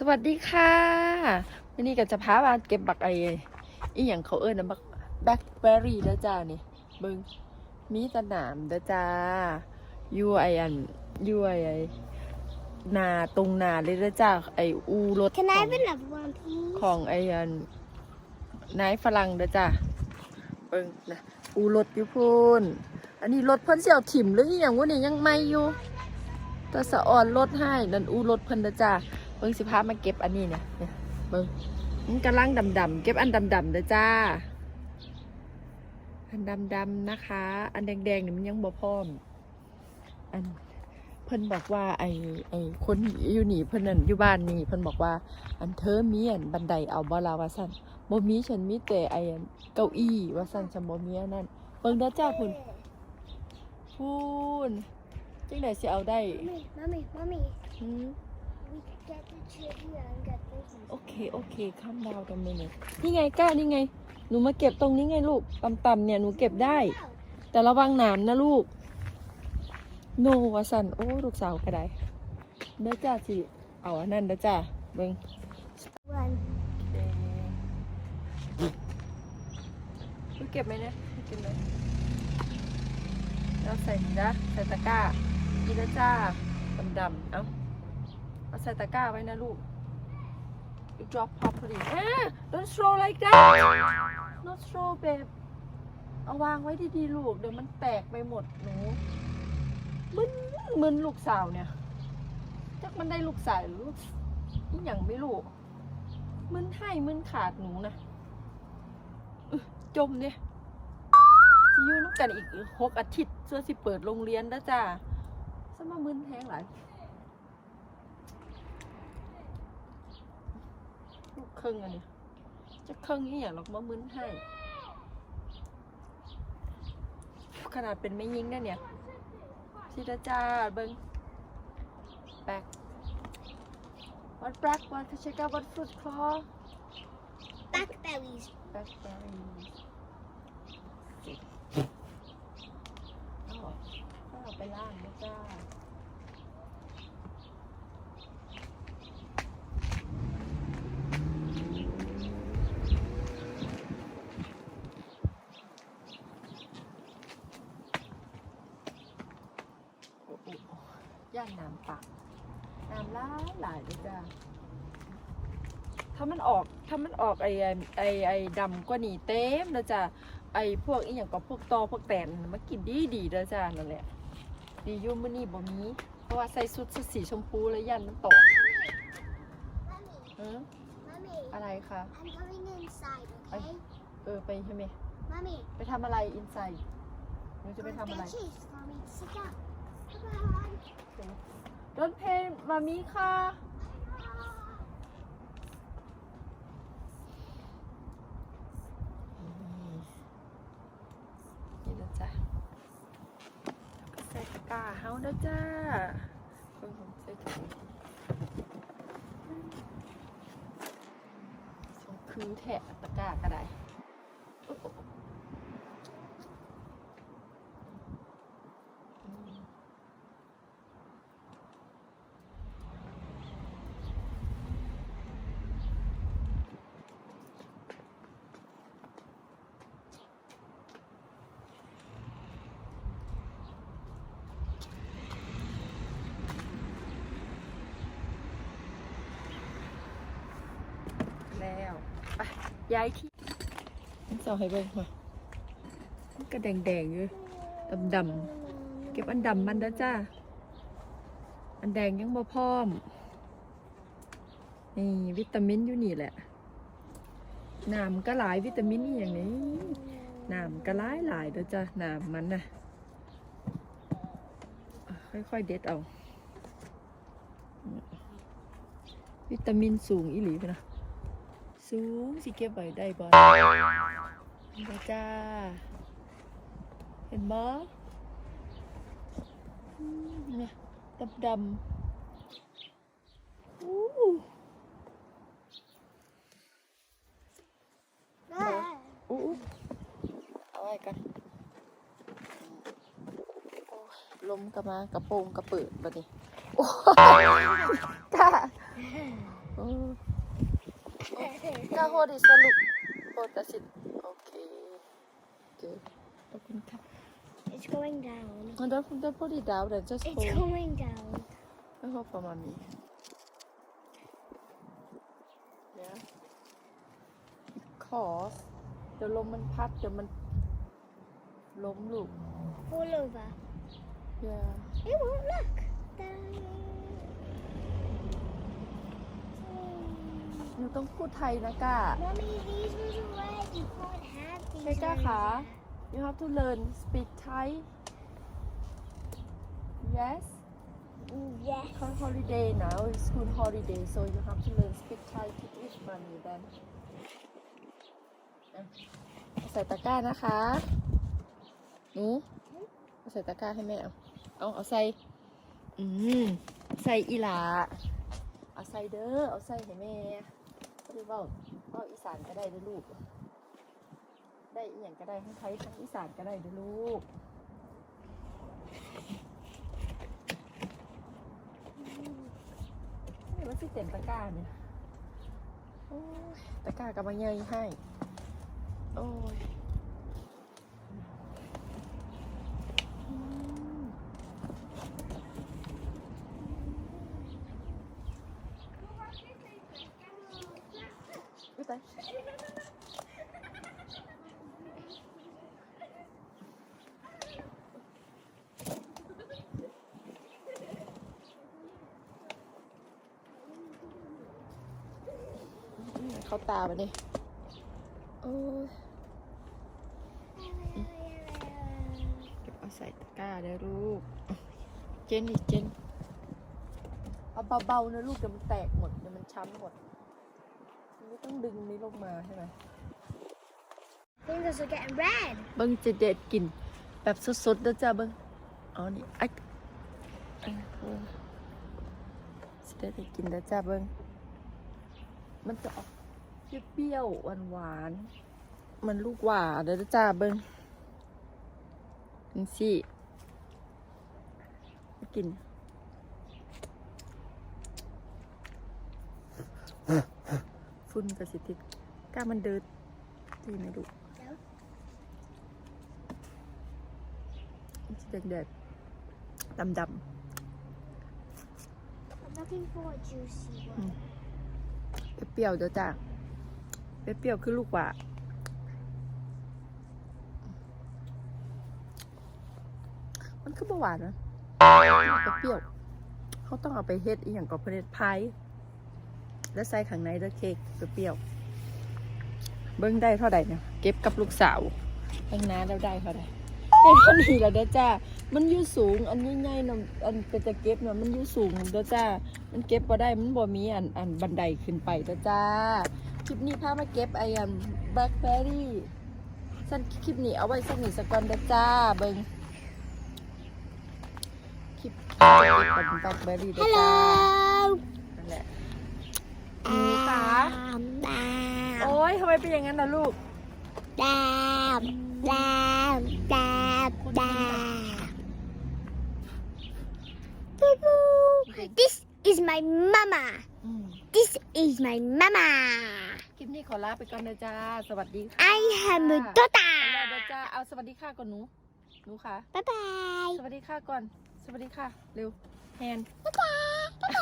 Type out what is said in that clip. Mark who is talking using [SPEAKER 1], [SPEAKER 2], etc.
[SPEAKER 1] สวัสดีค่ะวันนี้ก็จะพามาเก็บบักไออีหยังเขาเอิ้นนะบักแบล็คเบอร์รี่แล้วจ้านี่เบิงมีแตะหนามเด้อจ้าอยู่ไออันอยู่ไอไอนาตรงนาเลยเด้อจ้าไออูรถ
[SPEAKER 2] Can
[SPEAKER 1] ข
[SPEAKER 2] I
[SPEAKER 1] อง
[SPEAKER 2] have another one, please?
[SPEAKER 1] ของไออันนายฝรั่งเด้อจ้าเบิงนะอูรถอยู่พูนอันนี้รถเพิ่นเสี่ยวถิ่มหรืออีหยังวะนี่ยังไม่อยู่แตัวสะออนรถให้นั่นอูรถเพิ่นเด้อจ้า เบิ้งสิพามาเก็บอันนี้เนี่ยเนี่ยเบิ้งมันกำลังดำๆเก็บอันดำๆเด้อจ้า อันดำๆนะคะ อันแดงๆเนี่ยมันยังบ่พร้อม อันเพิ่นบอกว่าไอ้ไอ้คนอยู่นี่เพิ่นนั่นอยู่บ้านนี่เพิ่นบอกว่า อันเธอมีอันบันไดเอาบ่ลาว่าซั่นบ่มีฉันมีแต่ไอ้อันเก้าอี้ว่าซั่นฉันบ่มีอันนั้นเบิ่งเด้อจ้าพุ่นพุ่นจังได๋สิเอาได้
[SPEAKER 2] Mommy, mommy, mommy.
[SPEAKER 1] หืม
[SPEAKER 2] We could get the chili and get this
[SPEAKER 1] โอเค โอเคข้ามดาวกันเลยเนี่ยนี่ไงก้านี่ไง หนูมาเก็บตรงนี้ไงลูก ต่ำๆเนี่ยหนูเก็บได้ แต่ระวังหนามนะลูก โนวาสัน โอ้ ลูกสาวก็ได้เด้อจ้าสิ เอาอันนั้นเด้อจ้าเบิ่ง
[SPEAKER 2] One.
[SPEAKER 1] ลูกเก็บไหมเนี่ยลูกเก็บไหมเราใส่นี่นะใส่ตะกร้านี่นะจ้าดำๆเอ้า เอาใส่ตะกร้าไว้นะลูก you drop properly อ่า don't throw like that not throw babe เอาวางไว้ดีๆลูก เดี๋ยวมันแตกไปหมดหนูมึนมึนลูกสาวเนี่ยจักมันได้ลูกสาวหรือลูกอย่างไม่รู้มึนให้มึนขาดหนูนะจมเนี่ยสิยู่นักกันอีกหกอาทิตย์เสื้อสิเปิดโรงเรียนแล้วจ้าสมามึนแทงหลาย ลูกครึ่งอันนี้จะครึ่งนี่อย่างหรอกมามึนให้ ขนาดเป็นไม่ยิงนะเนี่ยสิดาจ้าเบิ้งแบก what black what to check out what fruit called
[SPEAKER 2] Blackberries.
[SPEAKER 1] blackberries เอาเอาไปล่างนะจ้า โอ้โห ย่านน้ำปักน้ำหลายหลายเลยจ้าถ้ามันออกถ้ามันออกไอไอ้ไอไอดำกว่านี้เต็มแล้วจ้ะไอพวกอีหยังก็พวกตอพวกแตนมากินดีดีๆแล้วจ้านั่นแหละดีอยุ่มื้อนี้บ่มีเพราะว่าใส่สุดสีชมพูแล้วยันมันตก
[SPEAKER 2] Mommy,
[SPEAKER 1] เออ
[SPEAKER 2] mommy.
[SPEAKER 1] อะไรคะ
[SPEAKER 2] I'm going inside, okay?
[SPEAKER 1] เออไปใช่ไหม
[SPEAKER 2] Mommy.
[SPEAKER 1] ไปทำอะไรอินไซด์หนูจะไปทำอะไร
[SPEAKER 2] Benches for me to sit down.
[SPEAKER 1] รถเพลมามีค่ะนี่นะจ๊ะแล้วก็ใส่ตะกร้าเฮาเด้อจ้าเพิ่งผมใส่ถุงส่งคือแทะตะกร้าก็ได้โอ้โหอืม แล้ว ไปย้ายที่เสาให้เบิ่งมามันก็แดงๆอยู่ดำดำๆเก็บอันดำมันด้จ้า อันแดงยังบ่พร้อม นี่วิตามินอยู่นี่แหละน้ำก็หลายวิตามินนี่อย่างนี้น้ำก็หลายหลายเด้อจ้าน้ำมันนะ่ะค่อยๆเด็ดเอา วิตามินสูงอีหลีไปนะ สูงสิเก็บไว้ได้บ่เห็นบ่จ้า เห็นบ่อืมเนี่ยดำดำๆอู้
[SPEAKER 2] There.
[SPEAKER 1] อู้เอาไว้กันโอ้ยลมก็มากระโปรงกระเปิดบัดนี้โอ้ยจ้าโอ้ย ค่ะโฮดิสลุโฮดัสิโอเคเก๋ขอบคุณค่ะ
[SPEAKER 2] It's going down.
[SPEAKER 1] มันต้องต้องพูดดีดาวเดี๋ยวจะโช
[SPEAKER 2] It's
[SPEAKER 1] ว์
[SPEAKER 2] going down.
[SPEAKER 1] ไม่พอประมาณนี้เนี่ยคอสเดี๋ยวลมมันพัดเดี๋ยวมันล้มลูก
[SPEAKER 2] All over.
[SPEAKER 1] อย่า
[SPEAKER 2] It won't look. Down.
[SPEAKER 1] หนูต้องพูดไทยนะก้า
[SPEAKER 2] Mommy, these was red. You can't have these.
[SPEAKER 1] ใช่ก้า
[SPEAKER 2] ones.
[SPEAKER 1] คะ you have to learn speak Thai yes
[SPEAKER 2] Mm, Yes.
[SPEAKER 1] Because holiday now is school holiday so you have to learn speak Thai to each money then อะเอาใส่ตะกร้านะคะหนูเอาใส่ตะกร้าให้แม่เอาเอาเอาใส่อืมใส่อีหลาเอาใส่เด้อเอาใส่ให้แม่ คือว่าเอาอีสานก็ได้ด้วยลูก ได้อีหยังก็ได้ทั้งไทยทั้งอีสานก็ได้ด้วยลูกนี่มันสิเต็มตะกร้าเนี่ยตะกร้ากำลังเยยให้ โอ้ย อุ๊ยตายเข้าตาไปดิโอ้ยเก็บเอาใส่ตะกร้าได้ลูก เจนอีกเจน เอาเบาๆนะลูกเดี๋ยวมันแตกหมดเดี๋ยวมันช้ำหมดมัน ไม่ต้องดึงนี้ลงมาใช่ไหม
[SPEAKER 2] Fingers are getting red.
[SPEAKER 1] เบิ้งจะเด็ดกิน แบบสดๆแล้วจ้าเบิ้งเอานี่ไอ้ไอ้โอ้จะได้ไปกินแล้วจ้าเบิ้งมันจะออกเปรี้ยวๆหวานๆมันลูกหวานแล้วจ้าเบิ้งนี่สิมากิน ฝุ่นกระสิติดก้ามันเดินดีไหมลูกสีแดงๆดำ
[SPEAKER 2] I'm looking for a juicy one.
[SPEAKER 1] เปรี้ยวเด้อจ้าเปรี้ยวคือลูกหว่ามันคือบ่หวานนะเปรี้ยวเขาต้องเอาไปเฮ็ดอีหยังกับเพนพาย แล้วใส่ข้างในเด้อเค้กเปรี้ยวๆเบิ้งได้เท่าใดเนี่ยเก็บกับลูกสาวข้างหน้าแล้วได้เท่าใดได้เท่านี้แล้วเด้อจ้ามันอยู่สูงอันใหญ่ๆน่ะอันเป็นจะเก็บน่ะมันอยู่สูงเด้อจ้ามันเก็บบ่ได้มันบ่มีอันอันบันไดขึ้นไปเด้อจ้าคลิปนี้พามาเก็บไอ้อันแบล็คเบอร์รี่สั้นคลิปนี้เอาไว้สักหนึ่งสักก่อนเด้อจ้าเบิ่งคลิปเก็บอันแบล็คเบอร์รี่เด้อจ้า
[SPEAKER 2] Hello.
[SPEAKER 1] นั่นแหละหนูคะ
[SPEAKER 2] Um, bam.
[SPEAKER 1] โอ้ ยทำไมเป็นอย่างนั้นล่ะลูก
[SPEAKER 2] Bam. Bam. Bam. Bam. Boo-boo. This is my mama.
[SPEAKER 1] อืม
[SPEAKER 2] This is my mama.
[SPEAKER 1] คลิปนี้ขอลาไปก่อนเด้อจ้า สวัสดีค่ะ
[SPEAKER 2] I am a
[SPEAKER 1] ไปแล้ว
[SPEAKER 2] daughter.
[SPEAKER 1] เด้อจ้า เอาสวัสดีค่ะก่อนหนู หนูค่ะ
[SPEAKER 2] Bye bye.
[SPEAKER 1] สวัสดีค่ะก่อน สวัสดีค่ะ เร็ว แฮน
[SPEAKER 2] Bye bye.